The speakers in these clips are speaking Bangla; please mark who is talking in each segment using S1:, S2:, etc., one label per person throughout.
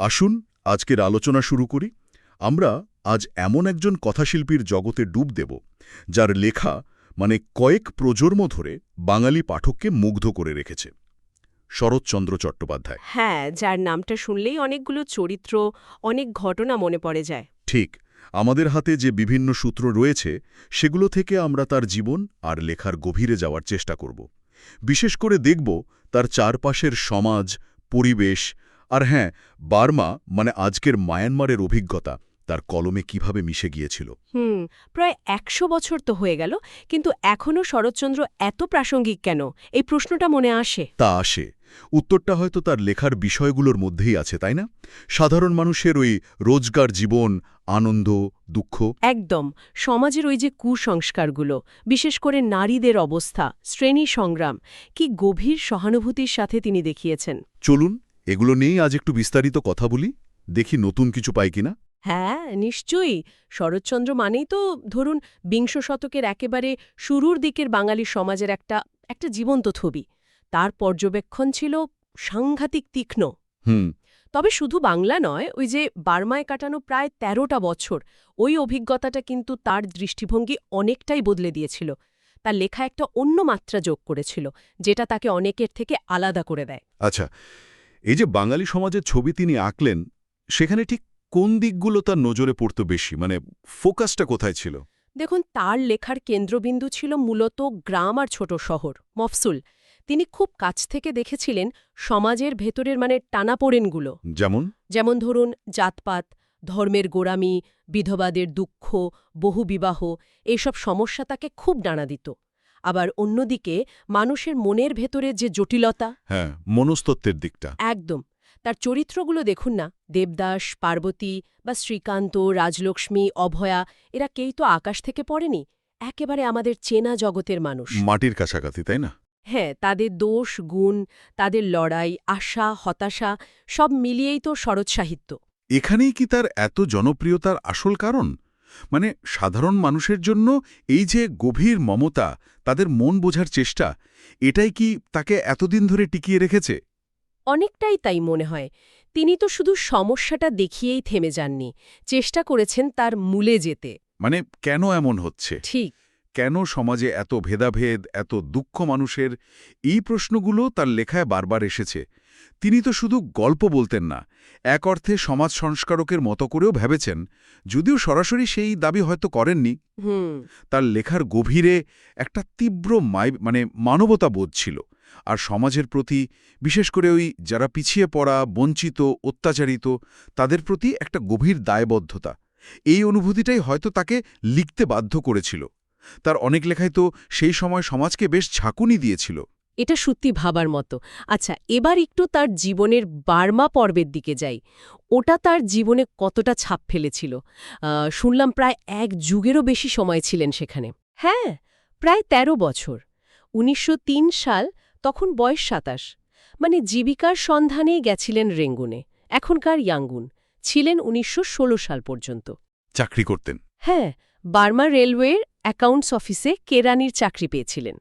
S1: আসুন আজকের আলোচনা শুরু করি। আমরা আজ এমন একজন কথাশিল্পীর জগতে ডুব দেব যার লেখা মানে কয়েক প্রজন্ম ধরে বাঙালি পাঠককে মুগ্ধ করে রেখেছে। শরৎচন্দ্র চট্টোপাধ্যায়।
S2: হ্যাঁ যার নামটা শুনলেই অনেকগুলো চরিত্র অনেক ঘটনা মনে পড়ে যায়।
S1: ঠিক আমাদের হাতে যে বিভিন্ন সূত্র রয়েছে সেগুলো থেকে আমরা তার জীবন আর লেখার গভীরে যাওয়ার চেষ্টা করব। বিশেষ করে দেখব তার চারপাশের সমাজ পরিবেশ আর হ্যাঁ বার্মা মানে আজকের মায়ানমারের অভিজ্ঞতা তার কলমে কীভাবে মিশে গিয়েছিল।
S2: হুম প্রায় একশো বছর তো হয়ে গেল কিন্তু এখনও শরৎচন্দ্র এত প্রাসঙ্গিক কেন? এই প্রশ্নটা মনে আসে।
S1: তা আসে। উত্তরটা হয়তো তার লেখার বিষয়গুলোর মধ্যেই আছে তাই না? সাধারণ মানুষের ওই রোজগার জীবন আনন্দ দুঃখ।
S2: একদম সমাজের ওই যে কুসংস্কারগুলো বিশেষ করে নারীদের অবস্থা শ্রেণি সংগ্রাম কি গভীর সহানুভূতির সাথে তিনি দেখিয়েছেন।
S1: চলুন এগুলো নিয়েই আজ একটু বিস্তারিত কথা বলি। দেখি নতুন কিছু পাই কিনা।
S2: হ্যাঁ নিশ্চয়ই। শরৎচন্দ্র মানেই তো ধরুন বিংশ শতকের একেবারে শুরুর দিকের বাঙালি সমাজের একটা একটা জীবন্ত ছবি। তার পর্যবেক্ষণ ছিল সাংঘাতিক তীক্ষ্ণ।
S1: হুম।
S2: তবে শুধু বাংলা নয় ওই যে বার্মায় কাটানো প্রায় ১৩টা বছর ওই অভিজ্ঞতাটা কিন্তু তার দৃষ্টিভঙ্গি অনেকটাই বদলে দিয়েছিল। তার লেখা একটা অন্য মাত্রা যোগ করেছিল যেটা তাকে অনেকের থেকে আলাদা করে দেয়।
S1: আচ্ছা এই যে বাঙালি সমাজের ছবি তিনি আঁকলেন সেখানে ঠিক কোন দিকগুলো তার নজরে পড়ত বেশি? মানে ফোকাসটা কোথায় ছিল?
S2: দেখুন তার লেখার কেন্দ্রবিন্দু ছিল মূলত গ্রাম আর ছোট শহর মফসুল তিনি খুব কাছ থেকে দেখেছিলেন সমাজের ভেতরের মানে টানাপোড়েনগুলো।
S1: যেমন?
S2: যেমন ধরুন জাতপাত ধর্মের গোড়ামি বিধবাদের দুঃখ বহুবিবাহ এইসব সমস্যা তাকে খুব ডানা দিত। আবার অন্যদিকে মানুষের মনের ভেতরে যে জটিলতা
S1: হ্যাঁ মনস্তত্ত্বের দিকটা।
S2: একদম। তার চরিত্রগুলো দেখুন না দেবদাস পার্বতী বা শ্রীকান্ত রাজলক্ষ্মী অভয়া এরা কেই তো আকাশ থেকে পড়েনি? একেবারে আমাদের চেনা জগতের মানুষ।
S1: মাটির কাছাকাছি তাই না?
S2: হ্যাঁ তাদের দোষ গুণ তাদের লড়াই আশা হতাশা সব মিলিয়েই তো শরৎ সাহিত্য
S1: এখানেই কি তার এত জনপ্রিয়তার আসল কারণ? মানে সাধারণ মানুষের জন্য এই যে গভীর মমতা তাদের মন বোঝার চেষ্টা এটাই কি তাকে এতদিন ধরে টিকিয়ে রেখেছে?
S2: অনেকটাই তাই মনে হয়। তিনি তো শুধু সমস্যাটা দেখিয়েই থেমে যাননি চেষ্টা করেছেন তার মূলে যেতে।
S1: মানে কেন এমন হচ্ছে?
S2: ঠিক।
S1: কেন সমাজে এত ভেদাভেদ এত দুঃখ মানুষের? এই প্রশ্নগুলো তার লেখায় বারবার এসেছে। তিনি তো শুধু গল্প বলতেন না এক অর্থে সমাজ সংস্কারকের মতো করেও ভেবেছেন যদিও সরাসরি সেই দাবি হয়তো করেননি। তার লেখার গভীরে একটা তীব্র মানে মানবতা বোধ ছিল আর সমাজের প্রতি বিশেষ করে ওই যারা পিছিয়ে পড়া বঞ্চিত অত্যাচারিত তাদের প্রতি একটা গভীর দায়বদ্ধতা। এই অনুভূতিটাই হয়তো তাকে লিখতে বাধ্য করেছিল। তার অনেক লেখায় তো সেই সময় সমাজকে বেশ ঝাঁকুনি দিয়েছিল।
S2: এটা সত্যি ভাবার মতো। আচ্ছা এবার একটু তার জীবনের বার্মা পর্বের দিকে যাই। ওটা তার জীবনে কতটা ছাপ ফেলেছিল? শুনলাম প্রায় এক যুগেরও বেশি সময় ছিলেন সেখানে। হ্যাঁ প্রায় ১৩ বছর। ১৯০৩ সাল তখন বয়স সাতাশ। মানে জীবিকার সন্ধানেই গেছিলেন রেঙ্গুনে এখনকার ইয়াঙ্গুন। ছিলেন ১৯১৬ সাল পর্যন্ত।
S1: চাকরি করতেন।
S2: হ্যাঁ বার্মা রেলওয়ের অ্যাকাউন্টস অফিসে কেরানির চাকরি পেয়েছিলেন।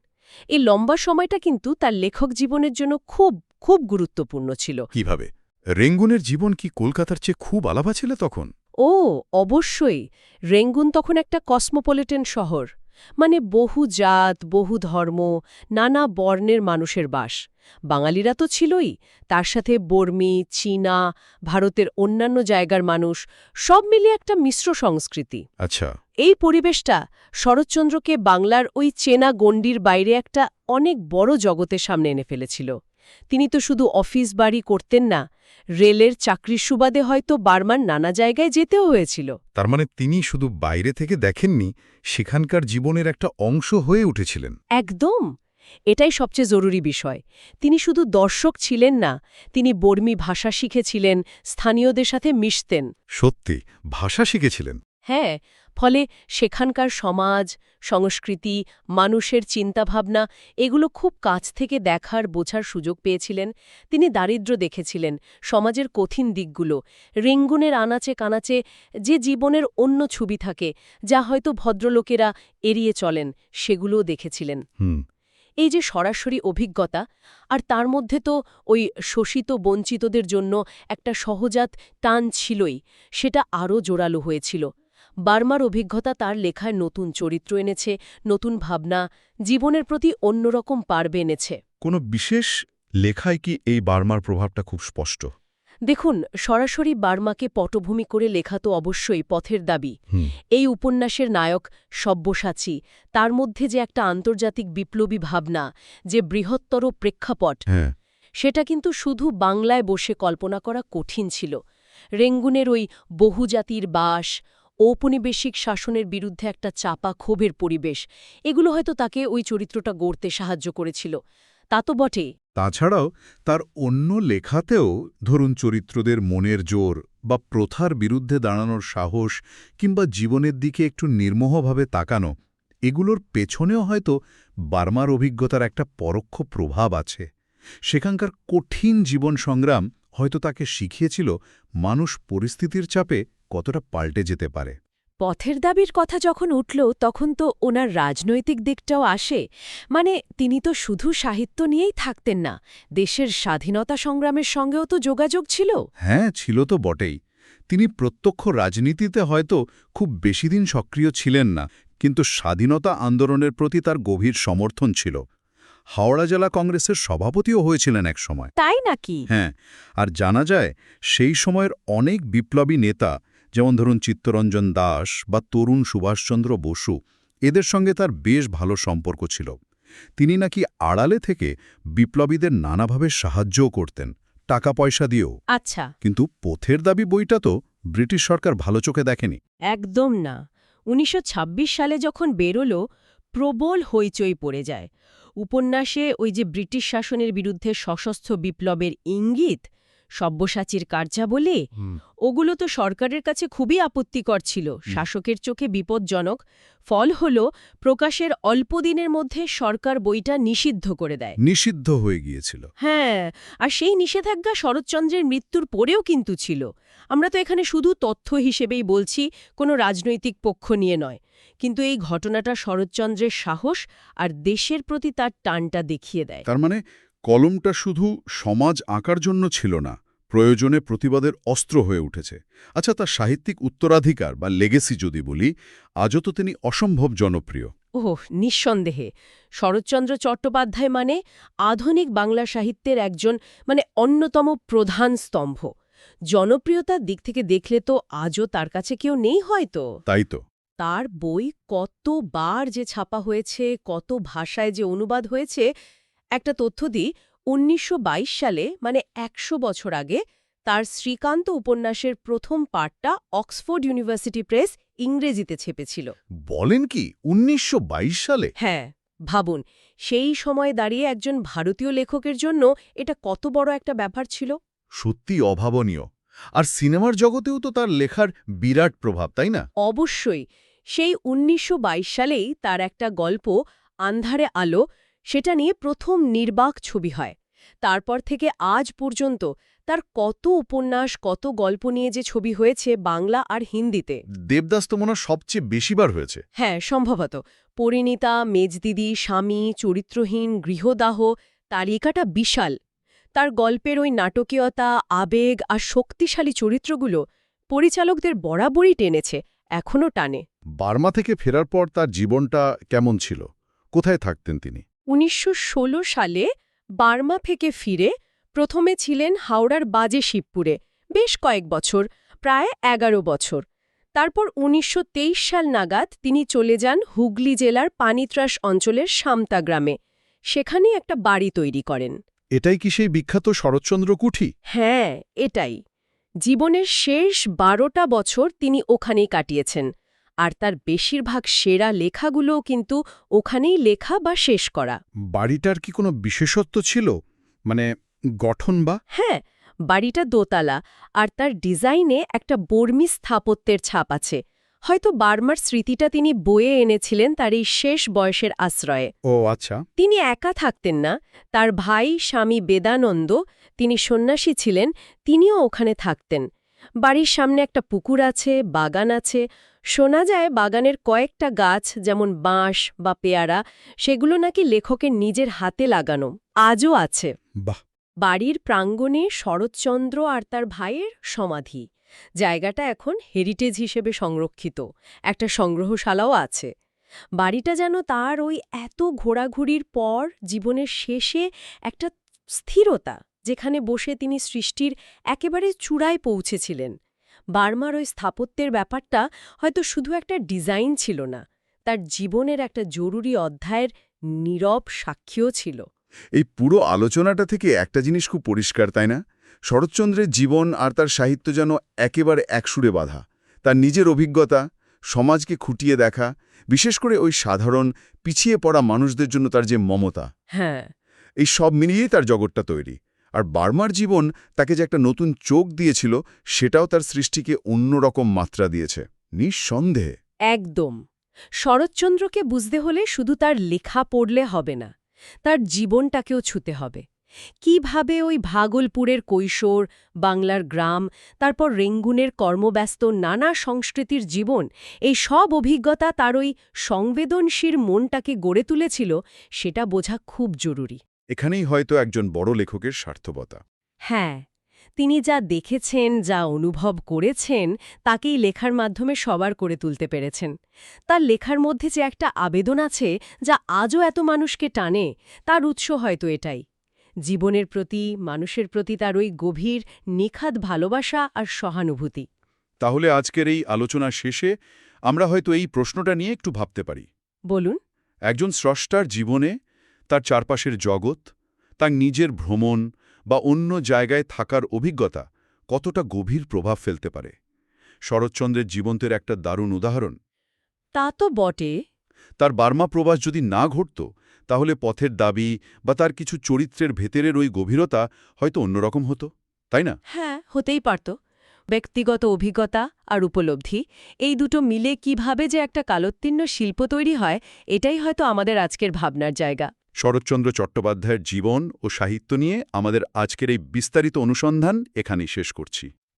S2: এই লম্বা সময়টা কিন্তু তার লেখক জীবনের জন্য খুব খুব গুরুত্বপূর্ণ ছিল।
S1: কীভাবে? রেঙ্গুনের জীবন কি কলকাতার চেয়ে খুব আলাদা ছিল তখন?
S2: ও অবশ্যই। রেঙ্গুন তখন একটা কসমোপলিটন শহর। মানে বহু জাত বহু ধর্ম নানা বর্ণের মানুষের বাস। বাঙালিরা তো ছিলই তার সাথে বর্মী চীনা ভারতের অন্যান্য জায়গার মানুষ সব মিলিয়ে একটা মিশ্র সংস্কৃতি।
S1: আচ্ছা।
S2: এই পরিবেশটা শরৎচন্দ্রকে বাংলার ওই চেনা গণ্ডির বাইরে একটা অনেক বড় জগতের সামনে এনে ফেলেছিল। তিনি তো শুধু অফিস বাড়ি করতেন না রেলের চাকরির সুবাদে হয়তো বার্মার নানা জায়গায় যেতেও হয়েছিল।
S3: তার মানে তিনি শুধু বাইরে থেকে দেখেননি সেখানকার জীবনের একটা অংশ হয়ে উঠেছিলেন।
S2: একদম! এটাই সবচেয়ে জরুরি বিষয়। তিনি শুধু দর্শক ছিলেন না তিনি বর্মী ভাষা শিখেছিলেন স্থানীয়দের সাথে মিশতেন।
S3: সত্যি ভাষা শিখেছিলেন।
S2: হ্যাঁ ফলে সেখানকার সমাজ সংস্কৃতি মানুষের চিন্তাভাবনা এগুলো খুব কাছ থেকে দেখার বোঝার সুযোগ পেয়েছিলেন। তিনি দারিদ্র্য দেখেছিলেন সমাজের কঠিন দিকগুলো রেঙ্গুনের আনাচে কানাচে যে জীবনের অন্য ছবি থাকে যা হয়তো ভদ্রলোকেরা এড়িয়ে চলেন সেগুলোও দেখেছিলেন। এই যে সরাসরি অভিজ্ঞতা আর তার মধ্যে তো ওই শোষিত বঞ্চিতদের জন্য একটা সহজাত টান ছিলই সেটা আরও জোরালো হয়েছিল। বার্মার অভিজ্ঞতা তার লেখায় নতুন চরিত্র এনেছে নতুন ভাবনা জীবনের প্রতি অন্যরকম পারবে এনেছে।
S1: কোনো বিশেষ লেখায় কি এই বার্মার প্রভাবটা খুব স্পষ্ট?
S2: দেখুন সরাসরি বার্মাকে পটভূমি করে লেখা তো অবশ্যই পথের দাবি। এই উপন্যাসের নায়ক সব্যসাচী তার মধ্যে যে একটা আন্তর্জাতিক বিপ্লবী ভাবনা যে বৃহত্তর প্রেক্ষাপট
S1: হ্যাঁ।
S2: সেটা কিন্তু শুধু বাংলায় বসে কল্পনা করা কঠিন ছিল। রেঙ্গুনের ওই বহুজাতির বাস ঔপনিবেশিক শাসনের বিরুদ্ধে একটা চাপা ক্ষোভের পরিবেশ। এগুলো হয়তো তাকে ওই চরিত্রটা গড়তে সাহায্য করেছিল। তা তো বটে।
S1: তাছাড়াও, তার অন্য লেখাতেও ধরুন চরিত্রদের মনের জোর বা প্রথার বিরুদ্ধে দাঁড়ানোর সাহস কিংবা জীবনের দিকে একটু নির্মোহভাবে তাকানো, এগুলোর পেছনেও হয়তো বার্মার অভিজ্ঞতার একটা পরোক্ষ প্রভাব আছে। সেখানকার কঠিন জীবন সংগ্রাম হয়তো তাকে শিখিয়েছিল মানুষ পরিস্থিতির চাপে কতটা পাল্টে যেতে পারে।
S2: পথের দাবির কথা যখন উঠল তখন তো ওনার রাজনৈতিক দিকটাও আসে। মানে তিনি তো শুধু সাহিত্য নিয়েই থাকতেন না দেশের স্বাধীনতা সংগ্রামের সঙ্গেও তো যোগাযোগ ছিল।
S1: হ্যাঁ ছিল তো বটেই। তিনি প্রত্যক্ষ রাজনীতিতে হয়তো খুব বেশি দিন সক্রিয় ছিলেন না কিন্তু স্বাধীনতা আন্দোলনের প্রতি তার গভীর সমর্থন ছিল। হাওড়া জেলা কংগ্রেসের সভাপতিও হয়েছিলেন এক সময়
S2: তাই নাকি?
S1: হ্যাঁ আর জানা যায় সেই সময়ের অনেক বিপ্লবী নেতা যেমন ধরুন চিত্তরঞ্জন দাস বা তরুণ সুভাষচন্দ্র বসু এদের সঙ্গে তার বেশ ভালো সম্পর্ক ছিল। তিনি নাকি আড়ালে থেকে বিপ্লবীদের নানাভাবে সাহায্যও করতেন টাকা পয়সা দিয়েও।
S2: আচ্ছা।
S1: কিন্তু পথের দাবি বইটা তো ব্রিটিশ সরকার ভালো চোখে দেখেনি।
S2: একদম না। উনিশশো ছাব্বিশ সালে যখন বেরোলো প্রবল হইচই পড়ে যায়। উপন্যাসে ওই যে ব্রিটিশ শাসনের বিরুদ্ধে সশস্ত্র বিপ্লবের ইঙ্গিত সব্যসাচীর কার্যাবলী ওগুলো তো সরকারের কাছে খুবই আপত্তিকর ছিল। শাসকের চোখে বিপজ্জনক। ফল হল প্রকাশের অল্প দিনের মধ্যে সরকার বইটা নিষিদ্ধ করে দেয়।
S1: নিষিদ্ধ হয়ে গিয়েছিল।
S2: হ্যাঁ আর সেই নিষেধাজ্ঞা শরৎচন্দ্রের মৃত্যুর পরেও কিন্তু ছিল। আমরা তো এখানে শুধু তথ্য হিসেবেই বলছি কোনো রাজনৈতিক পক্ষ নিয়ে নয়। কিন্তু এই ঘটনাটা শরৎচন্দ্রের সাহস আর দেশের প্রতি তার টানটা দেখিয়ে দেয়।
S1: তার মানে কলমটা শুধু সমাজ আঁকার জন্য ছিল না প্রয়োজনে প্রতিবাদের অস্ত্র হয়ে উঠেছে। আচ্ছা তার সাহিত্যিক উত্তরাধিকার বা লেগেসি যদি বলি আজও তো তিনি অসম্ভব জনপ্রিয়।
S2: ওহ নিঃসন্দেহে। শরৎচন্দ্র চট্টোপাধ্যায় মানে আধুনিক বাংলা সাহিত্যের একজন মানে অন্যতম প্রধান স্তম্ভ। জনপ্রিয়তার দিক থেকে দেখলে তো আজও তার কাছে কেউ নেই হয়তো।
S1: তাই তো।
S2: তার বই কতবার যে ছাপা হয়েছে কত ভাষায় যে অনুবাদ হয়েছে একটা তথ্য দিই উনিশশো বাইশ সালে মানে একশো বছর আগে তার শ্রীকান্ত উপন্যাসের প্রথম পাঠটা অক্সফোর্ড ইউনিভার্সিটি প্রেস ইংরেজিতে ছেপেছিল।
S1: বলেন কি উনিশশো বাইশ সালে?
S2: হ্যাঁ ভাবুন সেই সময় দাঁড়িয়ে একজন ভারতীয় লেখকের জন্য এটা কত বড় একটা ব্যাপার ছিল?
S1: সত্যি অভাবনীয়। আর সিনেমার জগতেও তো তার লেখার বিরাট প্রভাব তাই না?
S2: অবশ্যই সেই উনিশশো বাইশ সালেই তার একটা গল্প আন্ধারে আলো সেটা নিয়ে প্রথম নির্বাক ছবি হয়। তারপর থেকে আজ পর্যন্ত তার কত উপন্যাস কত গল্প নিয়ে যে ছবি হয়েছে বাংলা আর হিন্দিতে।
S1: দেবদাস তো মনে সবচেয়ে বেশিবার হয়েছে।
S2: হ্যাঁ সম্ভবত। পরিণীতা মেজদিদি স্বামী চরিত্রহীন গৃহদাহ তালিকাটা বিশাল। তার গল্পের ওই নাটকীয়তা আবেগ আর শক্তিশালী চরিত্রগুলো পরিচালকদের বরাবরই টেনেছে এখনও টানে।
S1: বার্মা থেকে ফেরার পর তার জীবনটা কেমন ছিল? কোথায় থাকতেন তিনি?
S2: উনিশশো ষোলো সালে বার্মা থেকে ফিরে প্রথমে ছিলেন হাওড়ার বাজে শিবপুরে বেশ কয়েক বছর প্রায় এগারো বছর। তারপর উনিশশো তেইশ সাল নাগাদ তিনি চলে যান হুগলি জেলার পানিত্রাস অঞ্চলের সামতা গ্রামে। সেখানে একটা বাড়ি তৈরি করেন।
S1: এটাই কি সেই বিখ্যাত শরৎচন্দ্র কুঠি?
S2: হ্যাঁ এটাই। জীবনের শেষ বারোটা বছর তিনি ওখানেই কাটিয়েছেন। আর তার বেশিরভাগ সেরা লেখাগুলোও কিন্তু ওখানেই লেখা বা শেষ করা।
S1: বাড়িটার কি কোনো বিশেষত্ব ছিল? মানে গঠন বা?
S2: হ্যাঁ বাড়িটা দোতলা আর তার ডিজাইনে একটা বর্মি স্থাপত্যের ছাপ আছে। হয়তো বার্মার স্মৃতিটা তিনি বয়ে এনেছিলেন তার এই শেষ বয়সের আশ্রয়ে।
S1: ও আচ্ছা।
S2: তিনি একা থাকতেন না তার ভাই স্বামী বেদানন্দ তিনি সন্ন্যাসী ছিলেন তিনিও ওখানে থাকতেন। বাড়ির সামনে একটা পুকুর আছে বাগান আছে শোনা যায় বাগানের কয়েকটা গাছ যেমন বাঁশ বা পেয়ারা সেগুলো নাকি লেখকের নিজের হাতে লাগানো। আজও আছে। বাড়ির প্রাঙ্গণে শরৎচন্দ্র আর তার ভাইয়ের সমাধি। জায়গাটা এখন হেরিটেজ হিসেবে সংরক্ষিত। একটা সংগ্রহশালাও আছে। বাড়িটা যেন তার ওই এত ঘোরাঘুরির পর জীবনের শেষে একটা স্থিরতা যেখানে বসে তিনি সৃষ্টির একেবারে চূড়ায় পৌঁছেছিলেন। বার্মার ওই স্থাপত্যের ব্যাপারটা হয়তো শুধু একটা ডিজাইন ছিল না তার জীবনের একটা জরুরি অধ্যায়ের নীরব সাক্ষীও ছিল।
S1: এই পুরো আলোচনাটা থেকে একটা জিনিস খুব পরিষ্কার তাই না? শরৎচন্দ্রের জীবন আর তার সাহিত্য যেন একেবারে একসুরে বাধা। তার নিজের অভিজ্ঞতা সমাজকে খুঁটিয়ে দেখা বিশেষ করে ওই সাধারণ পিছিয়ে পড়া মানুষদের জন্য তার যে মমতা।
S2: হ্যাঁ।
S1: এই সব মিলিয়েই তার জগৎটা তৈরি। আর বার্মার জীবন তাকে যে একটা নতুন চোখ দিয়েছিল, সেটাও তার সৃষ্টিকে অন্যরকম মাত্রা দিয়েছে। নিঃসন্দেহে।
S2: একদম। শরৎচন্দ্রকে বুঝতে হলে শুধু তার লেখা পড়লে হবে না, তার জীবনটাকেও ছুতে হবে। কীভাবে ওই ভাগলপুরের কৈশোর, বাংলার গ্রাম, তারপর রেঙ্গুনের কর্মব্যস্ত নানা সংস্কৃতির জীবন, এই সব অভিজ্ঞতা তার ওই সংবেদনশীল মনটাকে গড়ে তুলেছিল, সেটা বোঝা খুব জরুরি।
S1: এখানেই হয়তো একজন বড় লেখকের স্বার্থবতা।
S2: হ্যাঁ তিনি যা দেখেছেন যা অনুভব করেছেন তাকেই লেখার মাধ্যমে সবার করে তুলতে পেরেছেন। তার লেখার মধ্যে যে একটা আবেদন আছে যা আজও এত মানুষকে টানে তার উৎস হয়তো এটাই। জীবনের প্রতি মানুষের প্রতি তার ওই গভীর নিখাদ ভালোবাসা আর সহানুভূতি।
S1: তাহলে আজকের এই আলোচনা শেষে আমরা হয়তো এই প্রশ্নটা নিয়ে একটু ভাবতে পারি।
S2: বলুন।
S1: একজন স্রষ্টার জীবনে তার চারপাশের জগৎ তার নিজের ভ্রমণ বা অন্য জায়গায় থাকার অভিজ্ঞতা কতটা গভীর প্রভাব ফেলতে পারে? শরৎচন্দ্রের জীবন্তের একটা দারুণ উদাহরণ।
S2: তা তো বটে।
S1: তার বার্মা প্রবাস যদি না ঘটত তাহলে পথের দাবি বা তার কিছু চরিত্রের ভেতরের ওই গভীরতা হয়তো অন্যরকম হতো তাই না?
S2: হ্যাঁ হতেই পারত। ব্যক্তিগত অভিজ্ঞতা আর উপলব্ধি এই দুটো মিলে কীভাবে যে একটা কালোত্তীর্ণ শিল্প তৈরি হয় এটাই হয়তো আমাদের আজকের ভাবনার জায়গা।
S1: শরৎচন্দ্র চট্টোপাধ্যায়ের জীবন ও সাহিত্য নিয়ে আমাদের আজকের এই বিস্তারিত অনুসন্ধান এখানেই শেষ করছি।